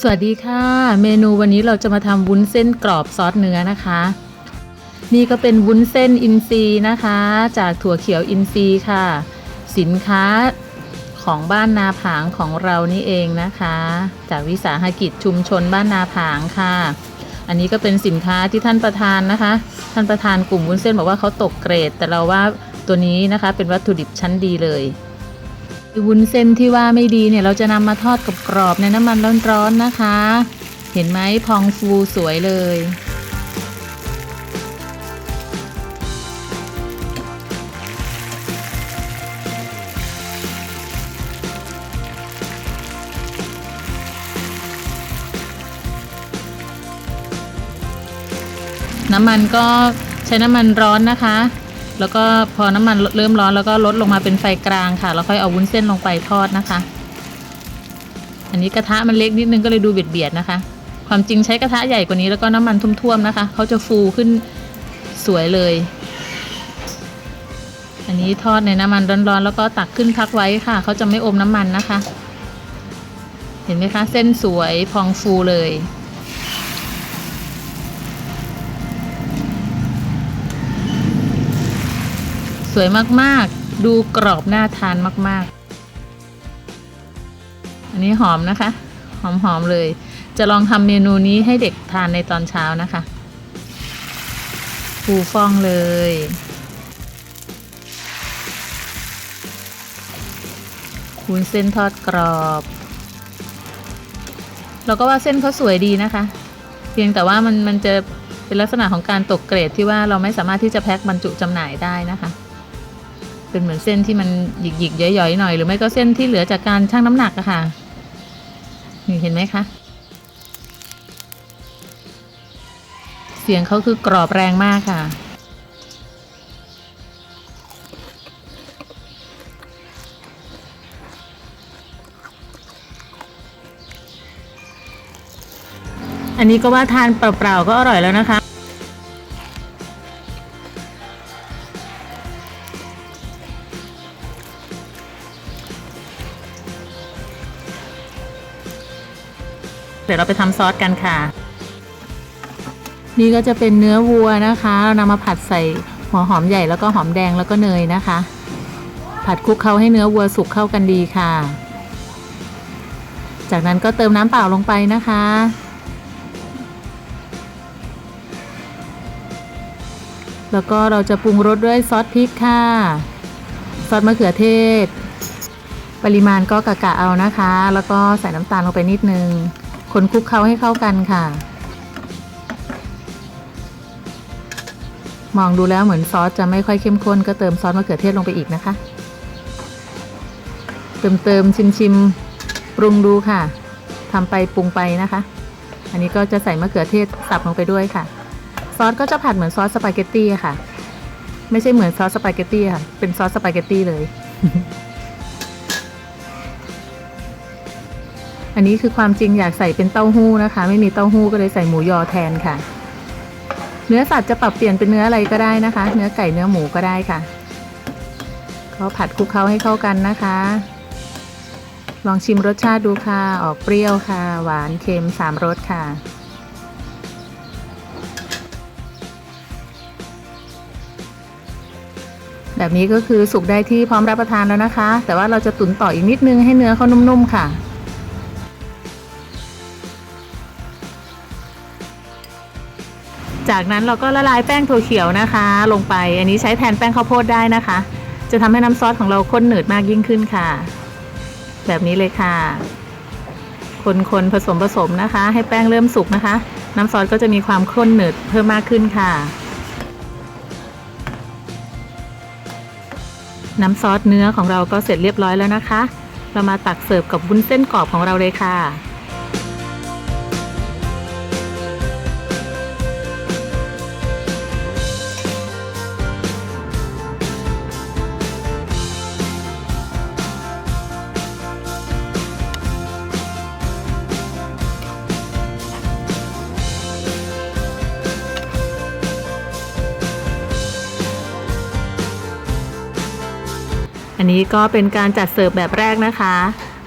สวัสดีค่ะ เมนูวันนี้เราจะมาทำวุ้นเส้นกรอบซอสเนื้อนะคะ นี่ก็เป็นวุ้นเส้นอินทรีนะคะ จากถั่วเขียวอินทรีค่ะ สินค้าของบ้านนาผางของเรานี่เองนะคะ จากวิสาหกิจชุมชนบ้านนาผางค่ะ อันนี้ก็เป็นสินค้าที่ท่านประธานนะคะ ท่านประธานกลุ่มวุ้นเส้นบอกว่าเขาตกเกรด แต่เราว่าตัวนี้นะคะเป็นวัตถุดิบชั้นดีเลย วุ้นเส้นที่ว่าไม่ดีเนี่ยเราจะนำมาทอดกับกรอบในน้ำมันร้อนๆนะคะ เห็นไหมพองฟูสวยเลย น้ำมันก็ใช้น้ำมันร้อนนะคะ แล้วก็พอน้ำมันเริ่มร้อนแล้วก็ลดลงมาเป็นไฟกลางค่ะ แล้วค่อยเอาวุ้นเส้นลงไปทอดนะคะ อันนี้กระทะมันเล็กนิดนึงก็เลยดูเบียดๆนะคะ ความจริงใช้กระทะใหญ่กว่านี้แล้วก็น้ำมันท่วมๆนะคะเขาจะฟูขึ้นสวยเลย อันนี้ทอดในน้ำมันร้อนๆแล้วก็ตักขึ้นพักไว้ค่ะเขาจะไม่อมน้ำมันนะคะ เห็นไหมคะ เส้นสวยพองฟูเลย สวยมากๆ ดูกรอบน่าทานมากๆ อันนี้หอมนะคะ หอมๆเลย จะลองทำเมนูนี้ให้เด็กทานในตอนเช้านะคะฟูฟ่องเลย คูนเส้นทอดกรอบเราก็ว่าเส้นเขาสวยดีนะคะ เพียงแต่ว่ามันมันจะเป็นลักษณะของการตกเกรดที่ว่าเราไม่สามารถที่จะแพ็คบรรจุจำหน่ายได้นะคะ เป็นเหมือนเส้นที่มันหยิกๆย่อยๆหน่อยหรือไม่ก็เส้นที่เหลือจากการชั่งน้ำหนักอะค่ะนี่เห็นไหมคะเสียงเขาคือกรอบแรงมากค่ะ อันนี้ก็ว่าทานเปล่าๆก็อร่อยแล้วนะคะ ดี๋ยวเราไปทำซอสกันค่ะ นี่ก็จะเป็นเนื้อวัวนะคะ เรานำมาผัดใส่หัวหอมใหญ่แล้วก็หอมแดงแล้วก็เนยนะคะ ผัดคลุกเคล้าให้เนื้อวัวสุกเข้ากันดีค่ะ จากนั้นก็เติมน้ำเปล่าลงไปนะคะ แล้วก็เราจะปรุงรสด้วยซอสพริกค่ะ ซอสมะเขือเทศ ปริมาณก็กะกะเอานะคะ แล้วก็ใส่น้ำตาลลงไปนิดนึง คนคลุกเคล้าให้เข้ากันค่ะ มองดูแล้วเหมือนซอสจะไม่ค่อยเข้มข้นก็เติมซอสมะเขือเทศลงไปอีกนะคะ เติมเติมชิมชิมปรุงดูค่ะทำไปปรุงไปนะคะ อันนี้ก็จะใส่มะเขือเทศสับลงไปด้วยค่ะ ซอสก็จะผัดเหมือนซอสสปาเกตตี้ค่ะ ไม่ใช่เหมือนซอสสปาเกตตี้ค่ะ เป็นซอสสปาเกตตี้เลย อันนี้คือความจริงอยากใส่เป็นเต้าหู้นะคะ ไม่มีเต้าหู้ก็เลยใส่หมูยอแทนค่ะ เนื้อสัตว์จะปรับเปลี่ยนเป็นเนื้ออะไรก็ได้นะคะ เนื้อไก่เนื้อหมูก็ได้ค่ะก็ผัดคลุกเคล้าให้เข้ากันนะคะ ลองชิมรสชาติดูค่ะ ออกเปรี้ยวค่ะ หวานเค็มสามรสค่ะแบบนี้ก็คือสุกได้ที่พร้อมรับประทานแล้วนะคะ แต่ว่าเราจะตุ๋นต่ออีกนิดนึงให้เนื้อเขานุ่มๆค่ะ จากนั้นเราก็ละลายแป้งถั่วเขียวนะคะ ลงไป อันนี้ใช้แทนแป้งข้าวโพดได้นะคะ จะทำให้น้ำซอสของเราข้นหนืดมากยิ่งขึ้นค่ะ แบบนี้เลยค่ะ คนๆผสมผสมนะคะ ให้แป้งเริ่มสุกนะคะ น้ำซอสก็จะมีความข้นหนืดเพิ่มมากขึ้นค่ะ น้ำซอสเนื้อของเราก็เสร็จเรียบร้อยแล้วนะคะ เรามาตักเสิร์ฟกับวุ้นเส้นกรอบของเราเลยค่ะ อันนี้ก็เป็นการจัดเสิร์ฟแบบแรกนะคะ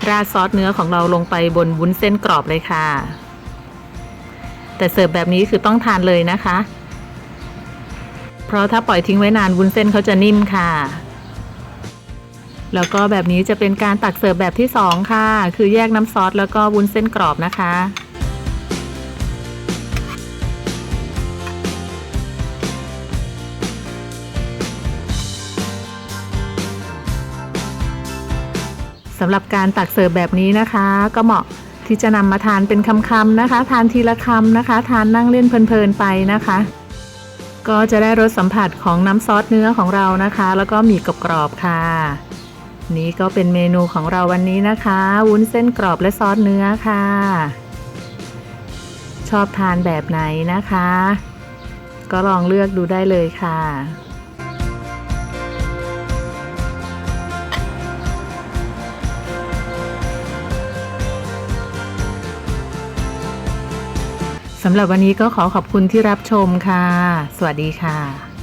ราดซอสเนื้อของเราลงไปบนวุ้นเส้นกรอบเลยค่ะ แต่เสิร์ฟแบบนี้คือต้องทานเลยนะคะ เพราะถ้าปล่อยทิ้งไว้นานวุ้นเส้นเขาจะนิ่มค่ะ แล้วก็แบบนี้จะเป็นการตักเสิร์ฟแบบที่สองค่ะ คือแยกน้ำซอสแล้วก็วุ้นเส้นกรอบนะคะำหรับการตักเสิร์ฟแบบนี้นะคะ ก็เหมาะที่จะนำมาทานเป็นคำๆนะคะ ทานทีละคำนะคะ ทานนั่งเล่นเพลินๆไปนะคะ ก็จะได้รสสัมผัสของน้ำซอสเนื้อของเรานะคะ แล้วก็หมี่กรอบๆค่ะ นี่ก็เป็นเมนูของเราวันนี้นะคะ วุ้นเส้นกรอบและซอสเนื้อค่ะ ชอบทานแบบไหนนะคะ ก็ลองเลือกดูได้เลยค่ะ สำหรับวันนี้ก็ขอขอบคุณที่รับชมค่ะ สวัสดีค่ะ